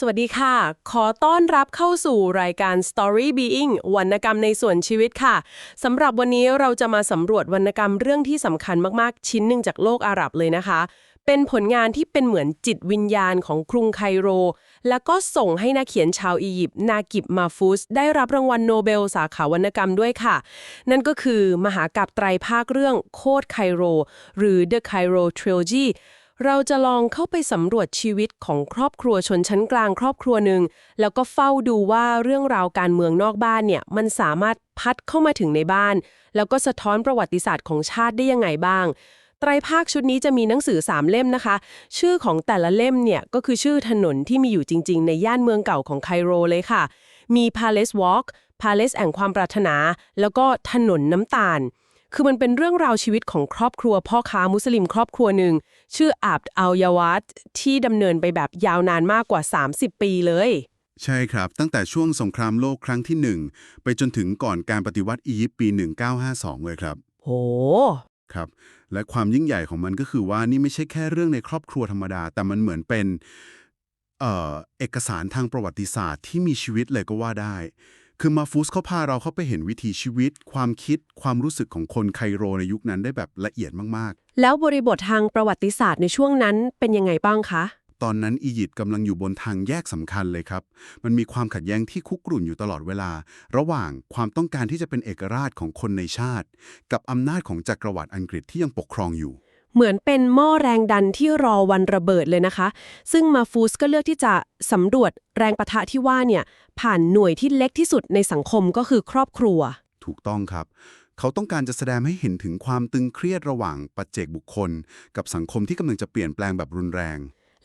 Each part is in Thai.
สวัสดีค่ะ ขอต้อนรับเข้าสู่รายการ Story Being วรรณกรรมในส่วนชีวิตค่ะ สำหรับวันนี้เราจะมาสำรวจวรรณกรรมเรื่องที่สำคัญมากๆ ชิ้นหนึ่งจากโลกอาหรับเลยนะคะ เป็นผลงานที่เป็นเหมือนจิตวิญญาณของกรุงไคโร แล้วก็ส่งให้นักเขียนชาวอียิปต์นากิบมาฟูส ได้รับรางวัลโนเบลสาขาวรรณกรรมด้วยค่ะ นั่นก็คือมหากาบไตรภาคเรื่องโคดไคโร หรือ The Cairo Trilogy เราจะลองเข้าไปสำรวจชีวิตของครอบครัวชนชั้นกลางครอบครัวหนึ่งแล้วก็เฝ้าดูว่าเรื่องราวการเมืองนอกบ้านเนี่ยมันสามารถพัดเข้ามาถึงในบ้าน แล้วก็สะท้อนประวัติศาสตร์ของชาติได้ยังไงบ้าง ไตรภาคชุดนี้จะมีหนังสือ 3 เล่มนะคะ ชื่อของแต่ละเล่มเนี่ยก็คือชื่อถนนที่มีอยู่จริง ๆ ในย่านเมืองเก่าของไคโรเลยค่ะ มี Palace Walk Palace แห่งความปรารถนา แล้วก็ถนนน้ำตาล คือมันเป็นเรื่องราวชีวิตของครอบครัวพ่อค้ามุสลิมครอบครัวหนึ่ง ชื่ออับดอัลยาวัตที่ดำเนินไปแบบยาวนานมากกว่า 30 ปีเลย ใช่ครับ ตั้งแต่ช่วงสงครามโลกครั้งที่ 1 ไปจนถึงก่อนการปฏิวัติอียิปต์ปี 1952 เลยครับ โห ครับ และความยิ่งใหญ่ของมันก็คือว่านี่ไม่ใช่แค่เรื่องในครอบครัวธรรมดา แต่มันเหมือนเป็นเอ่อเอกสารทางประวัติศาสตร์ที่มีชีวิตเลยก็ว่าได้ คือมาฟูสเขาพาเราเข้าไปเห็นวิถีชีวิต ความคิดความรู้สึกของคนไคโรในยุคนั้นได้แบบละเอียดมากแล้วบริบททางประวัติศาสตร์ในช่วงนั้นเป็นยังไงบ้างคะๆตอนนั้นอียิปต์กำลังอยู่บนทางแยกสำคัญเลยครับ มันมีความขัดแย้งที่คุกรุ่นอยู่ตลอดเวลา ระหว่างความต้องการที่จะเป็นเอกราชของคนในชาติ กับอำนาจของจักรวรรดิอังกฤษที่ยังปกครองอยู่ เหมือนเป็นหม้อแรงดันที่รอวันระเบิดเลยนะคะ ซึ่งมาฟูสก็เลือกที่จะสำรวจแรงประทะที่ว่าเนี่ยผ่านหน่วยที่เล็กที่สุดในสังคมก็คือครอบครัว ถูกต้องครับ เขาต้องการจะแสดงให้เห็นถึงความตึงเครียดระหว่างปัจเจกบุคคล กับสังคมที่กำลังจะเปลี่ยนแปลงแบบรุนแรง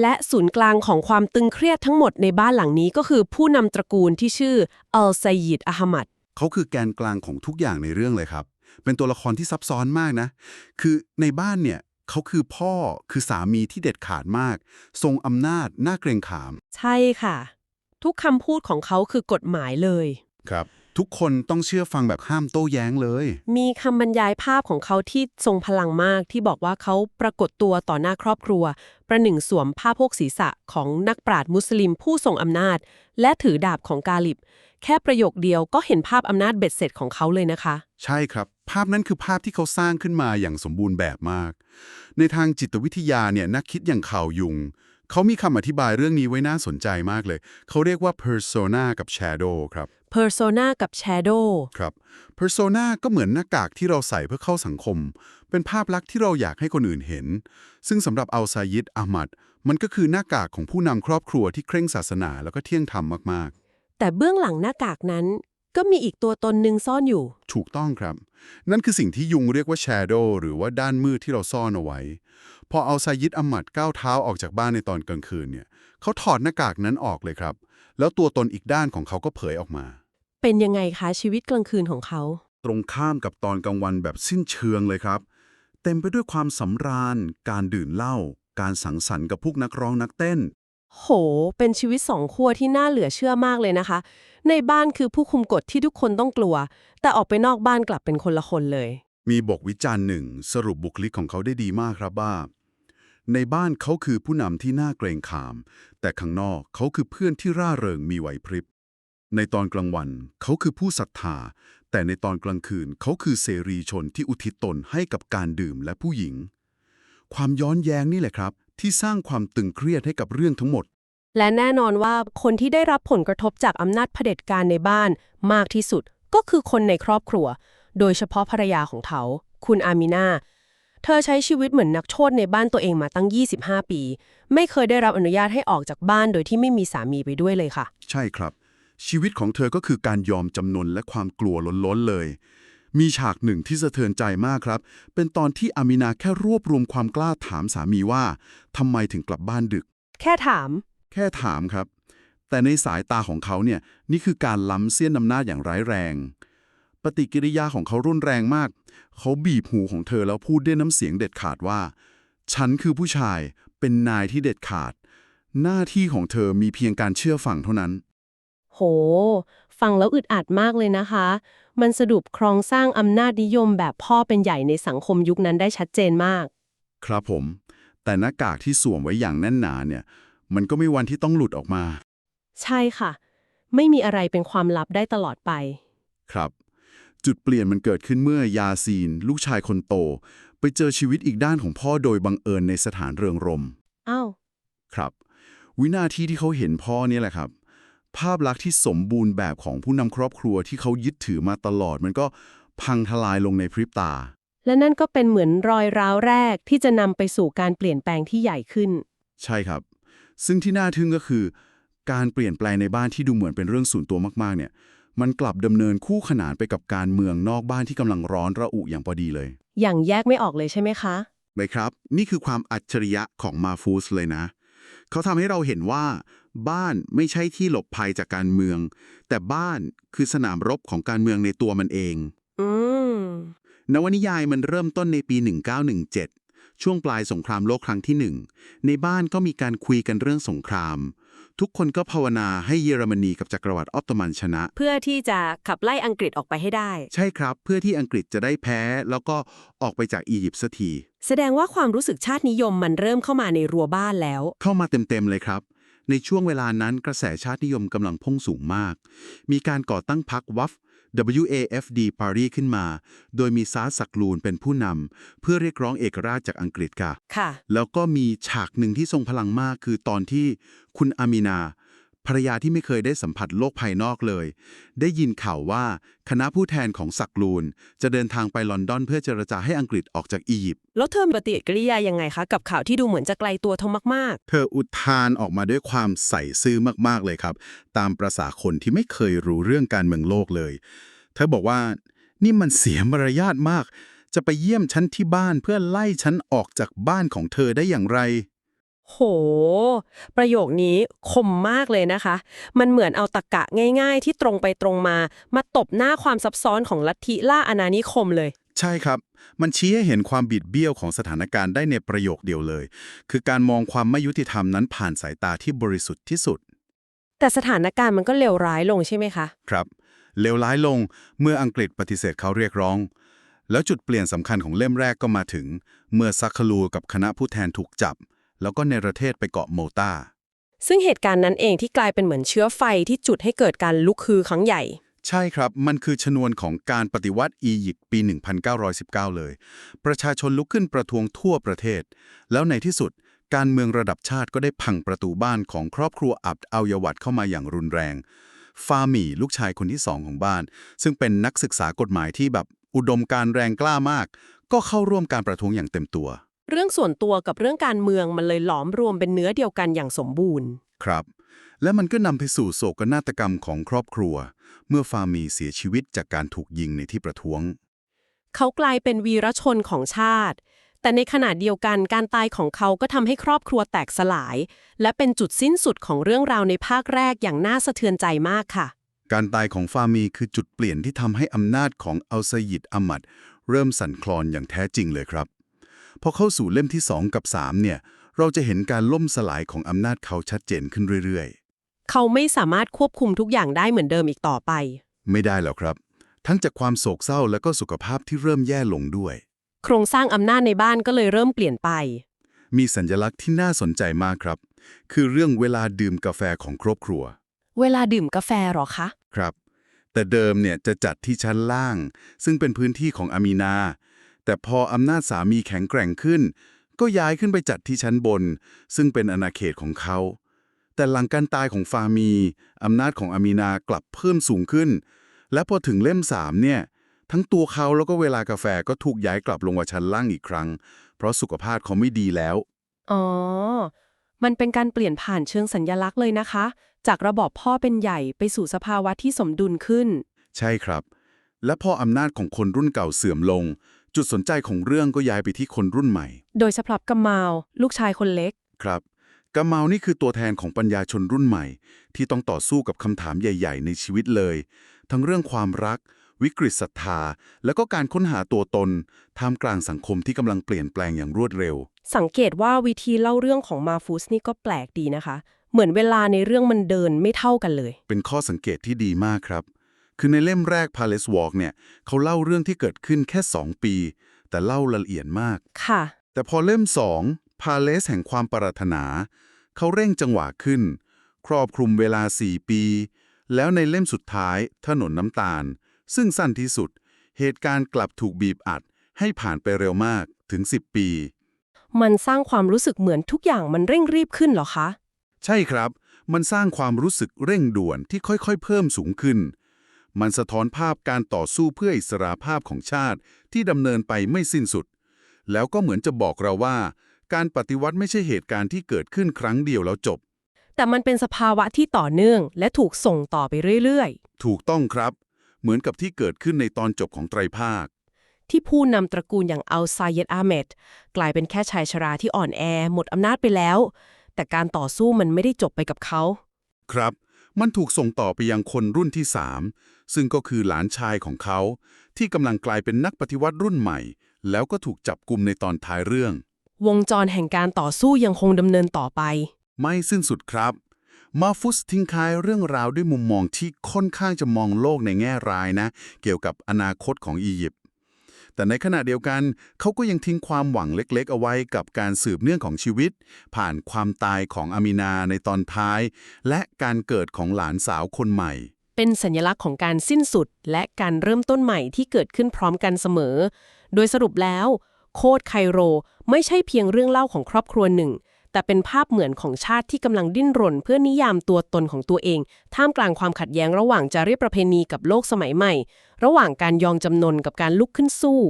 และศูนย์กลางของความตึงเครียดทั้งหมดในบ้านหลังนี้ก็คือผู้นำตระกูลที่ชื่ออัลไซยิดอะฮัมัดเขาคือแกนกลางของทุกอย่างในเรื่องเลยครับเป็นตัวละครที่ซับซ้อนมากนะ คือในบ้านเนี่ย เขาคือพ่อคือสามีที่เด็ดขาดมาก ทรงอำนาจน่าเกรงขาม ใช่ค่ะ ทุกคำพูดของเขาคือกฎหมายเลย ครับ ทุกคนต้องเชื่อฟังแบบห้ามโต้แย้งเลย มีคำบรรยายภาพของเขาที่ทรงพลังมากที่บอกว่าเขาปรากฏตัวต่อหน้าครอบครัว ประหนึ่งสวมผ้าโพกศีรษะของนักปราชญ์มุสลิมผู้ทรงอำนาจ และถือดาบของกาลิบ แค่ประโยคเดียวก็เห็นภาพอำนาจเบ็ดเสร็จของเขาเลยนะคะ ใช่ครับ ภาพนั้นคือภาพที่เขาสร้างขึ้นมาอย่างสมบูรณ์แบบมาก ในทางจิตวิทยาเนี่ยนักคิดอย่างข่าวยุง เขามีคำอธิบายเรื่องนี้ไว้น่าสนใจมากเลย เขาเรียกว่า persona กับ shadow ครับ persona กับ shadow ครับ persona ก็เหมือนหน้ากากที่เราใส่เพื่อเข้าสังคม เป็นภาพลักษณ์ที่เราอยากให้คนอื่นเห็น ซึ่งสำหรับอัลไซยิดอามัดมันก็คือหน้ากากของผู้นำครอบครัวที่เคร่งศาสนาแล้วก็เที่ยงธรรมมาก แต่เบื้องหลังหน้ากากนั้น ก็มีอีกตัวตนหนึ่งซ่อนอยู่ๆถูกต้องครับ นั่นคือสิ่งที่ยุงเรียกว่า shadow หรือว่าด้านมืดที่เราซ่อนเอาไว้ พออัลไซยิดอามัดก้าวเท้าออกจากบ้านในตอนกลางคืนเนี่ยเขาถอดหน้ากากนั้นออกเลยครับ แล้วตัวตนอีกด้านของเขาก็เผยออกมา เป็นยังไงคะชีวิตกลางคืนของเขา ตรงข้ามกับตอนกลางวันแบบสิ้นเชิงเลยครับ เต็มไปด้วยความสำราญ การดื่มเหล้าการสังสรรค์กับพวกนักร้องนักเต้น โห เป็นชีวิตสองขั้วที่น่าเหลือเชื่อมากเลยนะคะ ในบ้านคือผู้คุมกฎที่ทุกคนต้องกลัว แต่ออกไปนอกบ้านกลับเป็นคนละคนเลย มีบทวิจารณ์หนึ่งสรุปบุคลิกของเขาได้ดีมากครับว่า ในบ้านเขาคือผู้นำที่น่าเกรงขาม แต่ข้างนอกเขาคือเพื่อนที่ร่าเริงมีไหวพริบ ในตอนกลางวันเขาคือผู้ศรัทธา แต่ในตอนกลางคืนเขาคือเสรีชนที่อุทิศตนให้กับการดื่มและผู้หญิง ความย้อนแย้งนี่แหละครับ ที่สร้างความตึงเครียดให้กับเรื่องทั้งหมด และแน่นอนว่าคนที่ได้รับผลกระทบจากอำนาจเผด็จการในบ้านมากที่สุดก็คือคนในครอบครัว โดยเฉพาะภรรยาของเขา คุณอามินาเธอใช้ชีวิตเหมือนนักโทษในบ้านตัวเองมาตั้ง 25 ปี ไม่เคยได้รับอนุญาตให้ออกจากบ้านโดยที่ไม่มีสามีไปด้วยเลยค่ะ ใช่ครับ ชีวิตของเธอก็คือการยอมจำนนและความกลัวล้นๆเลย มีฉากหนึ่งที่สะเทือนใจมากครับ เป็นตอนที่อามินาแค่รวบรวมความกล้าถามสามีว่าทำไมถึงกลับบ้านดึก แค่ถาม แค่ถามครับ แต่ในสายตาของเขาเนี่ยนี่คือการล้ำเสี้ยนอำนาจอย่างร้ายแรง ปฏิกิริยาของเขารุนแรงมาก เขาบีบหูของเธอแล้วพูดด้วยน้ำเสียงเด็ดขาดว่า ฉันคือผู้ชายเป็นนายที่เด็ดขาด หน้าที่ของเธอมีเพียงการเชื่อฟังเท่านั้น โห ฟังแล้วอึดอัดมากเลยนะคะ มันสรุปโครงสร้างอำนาจนิยมแบบพ่อเป็นใหญ่ในสังคมยุคนั้นได้ชัดเจนมาก ครับผม แต่หน้ากากที่สวมไว้อย่างแน่นหนาเนี่ย มันก็ไม่วันที่ต้องหลุดออกมา ใช่ค่ะ ไม่มีอะไรเป็นความลับได้ตลอดไป ครับ จุดเปลี่ยนมันเกิดขึ้นเมื่อยาซีน ลูกชายคนโต ไปเจอชีวิตอีกด้านของพ่อโดยบังเอิญในสถานเริงรมย์อ้าว ครับ วินาทีที่เขาเห็นพ่อเนี่ยแหละครับ ภาพลักษณ์ที่สมบูรณ์แบบของผู้นำครอบครัวที่เขายึดถือมาตลอด มันก็พังทลายลงในพริบตา และนั่นก็เป็นเหมือนรอยร้าวแรกที่จะนำไปสู่การเปลี่ยนแปลงที่ใหญ่ขึ้น ใช่ครับ ซึ่งที่น่าทึ่งก็คือ การเปลี่ยนแปลงในบ้านที่ดูเหมือนเป็นเรื่องส่วนตัวมากๆ เนี่ย มันกลับดำเนินคู่ขนานไปกับการเมืองนอกบ้านที่กำลังร้อนระอุอย่างพอดีเลย อย่างแยกไม่ออกเลยใช่ไหมคะไหมครับ นี่คือความอัจฉริยะของมาฟูสเลยนะ เขาทำให้เราเห็นว่า บ้านไม่ใช่ที่หลบภัยจากการเมือง แต่บ้านคือสนามรบของการเมืองในตัวมันเองอืมนวนิยายมันเริ่มต้นในปี 1917 ช่วงปลายสงครามโลกครั้งที่หนึ่งในบ้านก็มีการคุยกันเรื่องสงคราม ทุกคนก็ภาวนาให้เยอรมนีกับจักรวรรดิออตโตมันชนะ เพื่อที่จะขับไล่อังกฤษออกไปให้ได้ ใช่ครับ เพื่อที่อังกฤษจะได้แพ้ แล้วก็ออกไปจากอียิปต์สักทีแสดงว่าความรู้สึกชาตินิยมมันเริ่มเข้ามาในรั้วบ้านแล้ว เข้ามาเต็มๆเลยครับ ในช่วงเวลานั้นกระแสชาตินิยมกำลังพุ่งสูงมาก มีการก่อตั้งพรรควัฟ WAFD Party ขึ้นมา โดยมีซาร์สักลูนเป็นผู้นำเพื่อเรียกร้องเอกราชจากอังกฤษค่ะ ค่ะ แล้วก็มีฉากหนึ่งที่ทรงพลังมากคือตอนที่คุณอามีนา ภรรยาที่ไม่เคยได้สัมผัสโลกภายนอกเลย ได้ยินข่าวว่าคณะผู้แทนของสักลูน จะเดินทางไปลอนดอนเพื่อเจรจาให้อังกฤษออกจากอียิปต์แล้วเธอมีปฏิกิริยายังไงคะ กับข่าวที่ดูเหมือนจะไกลตัวเธอมากเธออุทานออกมาด้วยความใส่ซื่อมากๆเลยครับ ตามประษาคนที่ไม่เคยรู้เรื่องการเมืองโลกเลย เธอบอกว่านี่มันเสียมารยาทมาก จะไปเยี่ยมฉันที่บ้านเพื่อไล่ฉันออกจากบ้านของเธอได้อย่างไรๆ โห ประโยคนี้คมมากเลยนะคะ มันเหมือนเอาตะกะง่าย ๆ ที่ตรงไปตรงมา มาตบหน้าความซับซ้อนของลัทธิล่าอาณานิคมเลย ใช่ครับ มันชี้ให้เห็นความบิดเบี้ยวของสถานการณ์ได้ในประโยคเดียวเลย คือการมองความไม่ยุติธรรมนั้นผ่านสายตาที่บริสุทธิ์ที่สุด แต่สถานการณ์มันก็เลวร้ายลงใช่ไหมคะ ครับ เลวร้ายลงเมื่ออังกฤษปฏิเสธเขาเรียกร้อง แล้วจุดเปลี่ยนสำคัญของเล่มแรกก็มาถึง เมื่อซักคลูกับคณะผู้แทนถูกจับ แล้วก็ในประเทศไปเกาะโมตาซึ่งเหตุการณ์นั้นเองที่กลายเป็นเหมือนเชื้อไฟที่จุดให้เกิดการลุกฮือครั้งใหญ่ ใช่ครับ มันคือชนวนของการปฏิวัติอียิปต์ปี 1919 เลย ประชาชนลุกขึ้นประท้วงทั่วประเทศ แล้วในที่สุด การเมืองระดับชาติก็ได้พังประตูบ้านของครอบครัวอับเอายวัดเข้ามาอย่างรุนแรง ฟาหมี่ลูกชายคนที่สองของบ้าน ซึ่งเป็นนักศึกษากฎหมายที่แบบอุดมการณ์แรงกล้ามาก ก็เข้าร่วมการประท้วงอย่างเต็มตัว เรื่องส่วนตัวกับเรื่องการเมืองมันเลยหลอมรวมเป็นเนื้อเดียวกันอย่างสมบูรณ์ ครับ และมันก็นำไปสู่โศกนาฏกรรมของครอบครัว เมื่อฟาหมีเสียชีวิตจากการถูกยิงในที่ประท้วง เขากลายเป็นวีรชนของชาติ แต่ในขณะเดียวกันการตายของเขาก็ทำให้ครอบครัวแตกสลาย และเป็นจุดสิ้นสุดของเรื่องราวในภาคแรกอย่างน่าสะเทือนใจมากค่ะ การตายของฟามีคือจุดเปลี่ยนที่ทำให้อำนาจของอัลไซยิดอามัดเริ่มสั่นคลอนอย่างแท้จริงเลยครับ พอเข้าสู่เล่มที่ 2 กับ 3 เนี่ย เราจะเห็นการล่มสลายของอำนาจเขาชัดเจนขึ้นเรื่อยเขาไม่สามารถควบคุมทุกอย่างได้เหมือนเดิมอีกต่อไปๆไม่ได้แล้วครับ ทั้งจากความโศกเศร้าและก็สุขภาพที่เริ่มแย่ลงด้วย โครงสร้างอำนาจในบ้านก็เลยเริ่มเปลี่ยนไป มีสัญลักษณ์ที่น่าสนใจมากครับ คือเรื่องเวลาดื่มกาแฟของครอบครัว เวลาดื่มกาแฟเหรอคะ ครับ แต่เดิมเนี่ยจะจัดที่ชั้นล่าง ซึ่งเป็นพื้นที่ของอามีนา แต่พออำนาจสามีแข็งแกร่งขึ้น ก็ย้ายขึ้นไปจัดที่ชั้นบน ซึ่งเป็นอาณาเขตของเขา แต่หลังการตายของฟามีอำนาจของอามีนากลับเพิ่มสูงขึ้น และพอถึงเล่มสามเนี่ย ทั้งตัวเขาแล้วก็เวลากาแฟก็ถูกย้ายกลับลงมาชั้นล่างอีกครั้ง เพราะสุขภาพเขาไม่ดีแล้ว อ๋อ มันเป็นการเปลี่ยนผ่านเชิงสัญญลักษณ์เลยนะคะ จากระบอบพ่อเป็นใหญ่ไปสู่สภาวะที่สมดุลขึ้น ใช่ครับ และพออำนาจของคนรุ่นเก่าเสื่อมลง จุดสนใจของเรื่องก็ย้ายไปที่คนรุ่นใหม่ โดยเฉพาะกัมมาวลูกชายคนเล็ก ครับกาเมานี่คือตัวแทนของปัญญาชนรุ่นใหม่ ที่ต้องต่อสู้กับคำถามใหญ่ ๆ ในชีวิตเลย ทั้งเรื่องความรัก วิกฤตศรัทธา แล้วก็การค้นหาตัวตนท่ามกลางสังคมที่กำลังเปลี่ยนแปลงอย่างรวดเร็ว สังเกตว่าวิธีเล่าเรื่องของมาฟูสนี่ก็แปลกดีนะคะ เหมือนเวลาในเรื่องมันเดินไม่เท่ากันเลย เป็นข้อสังเกตที่ดีมากครับ คือในเล่มแรก Palace Walk เนี่ยเขาเล่าเรื่องที่เกิดขึ้นแค่ 2 ปี แต่เล่ารายละเอียดมาก ค่ะ แต่พอเล่ม 2 Palace แห่งความปรารถนา เขาเร่งจังหวะขึ้นคครอบคลุมเวลา 4 ปี แล้วในเล่มสุดท้าย ถนนน้ำตาล ซึ่งสั้นที่สุด เหตุการณ์กลับถูกบีบอัด ให้ผ่านไปเร็วมากถึง 10 ปี มันสร้างความรู้สึกเหมือนทุกอย่างมันเร่งรีบขึ้นเหรอคะ ใช่ครับ มันสร้างความรู้สึกเร่งด่วนที่ค่อยๆ เพิ่มสูงขึ้น มันสะท้อนภาพการต่อสู้เพื่ออิสราภาพของชาติที่ดำเนินไปไม่สิ้นสุด แล้วก็เหมือนจะบอกเราว่า การปฏิวัติไม่ใช่เหตุการณ์ที่เกิดขึ้นครั้งเดียวแล้วจบ แต่มันเป็นสภาวะที่ต่อเนื่อง และถูกส่งต่อไปเรื่อยถูกต้องครับ เหมือนกับที่เกิดขึ้นในตอนจบของไตรภาคๆที่ผู้นำตระกูลอย่างอัลซายเยดอาเมดกลายเป็นแค่ชายชราที่อ่อนแอ หมดอำนาจไปแล้ว แต่การต่อสู้มันไม่ได้จบไปกับเขา ครับ มันถูกส่งต่อไปยังคนรุ่นที่ 3 ซึ่งก็คือหลานชายของเขา ที่กำลังกลายเป็นนักปฏิวัติรุ่นใหม่ แล้วก็ถูกจับกลุ่มในตอนท้ายเรื่อง วงจรแห่งการต่อสู้ยังคงดำเนินต่อไป ไม่สิ้นสุดครับ มาฟุสทิ้งท้ายเรื่องราวด้วยมุมมองที่ค่อนข้างจะมองโลกในแง่ร้ายนะ เกี่ยวกับอนาคตของอียิปต์ แต่ในขณะเดียวกันเขาก็ยังทิ้งความหวังเล็กๆ เอาไว้กับการสืบเนื่องของชีวิต ผ่านความตายของอามินาในตอนท้าย และการเกิดของหลานสาวคนใหม่ เป็นสัญลักษณ์ของการสิ้นสุด และการเริ่มต้นใหม่ที่เกิดขึ้นพร้อมกันเสมอ โดยสรุปแล้ว โคดไคโร ไม่ใช่เพียงเรื่องเล่าของครอบครัวหนึ่ง แต่เป็นภาพเหมือนของชาติที่กำลังดิ้นรน เพื่อนิยามตัวตนของตัวเอง ท่ามกลางความขัดแย้งระหว่างจารีตประเพณีกับโลกสมัยใหม่ ระหว่างการยอมจำนนกับการลุกขึ้นสู้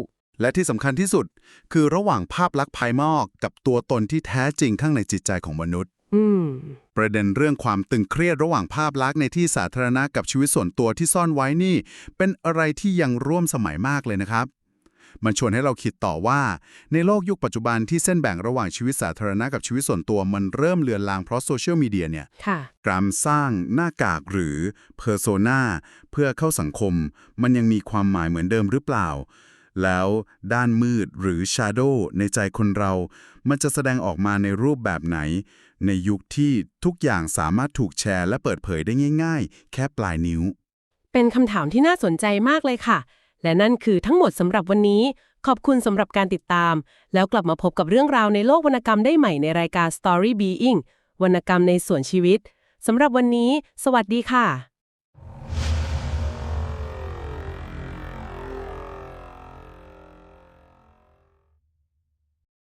และที่สำคัญที่สุด คือระหว่างภาพลักษณ์ภายนอกกับตัวตนที่แท้จริงข้างในจิตใจของมนุษย์อืมประเด็นเรื่องความตึงเครียดระหว่างภาพลักษณ์ในที่สาธารณะกับชีวิตส่วนตัวที่ซ่อนไว้นี่ เป็นอะไรที่ยังร่วมสมัยมากเลยนะครับ มันชวนให้เราคิดต่อว่า ในโลกยุคปัจจุบันที่เส้นแบ่งระหว่างชีวิตสาธารณะกับชีวิตส่วนตัวมันเริ่มเลือนลางเพราะโซเชียลมีเดียเนี่ยค่ะการสร้างหน้ากากหรือเพอร์โซนาเพื่อเข้าสังคม มันยังมีความหมายเหมือนเดิมหรือเปล่า แล้วด้านมืดหรือ Shadow ในใจคนเรา มันจะแสดงออกมาในรูปแบบไหน ในยุคที่ทุกอย่างสามารถถูกแชร์และเปิดเผยได้ง่าย ๆ แค่ปลายนิ้วเป็นคำถามที่น่าสนใจมากเลยค่ะ และนั่นคือทั้งหมดสำหรับวันนี้ ขอบคุณสำหรับการติดตาม แล้วกลับมาพบกับเรื่องราวในโลกวรรณกรรมได้ใหม่ในรายการ Story Being วรรณกรรมในส่วนชีวิตสำหรับวันนี้ สวัสดีค่ะ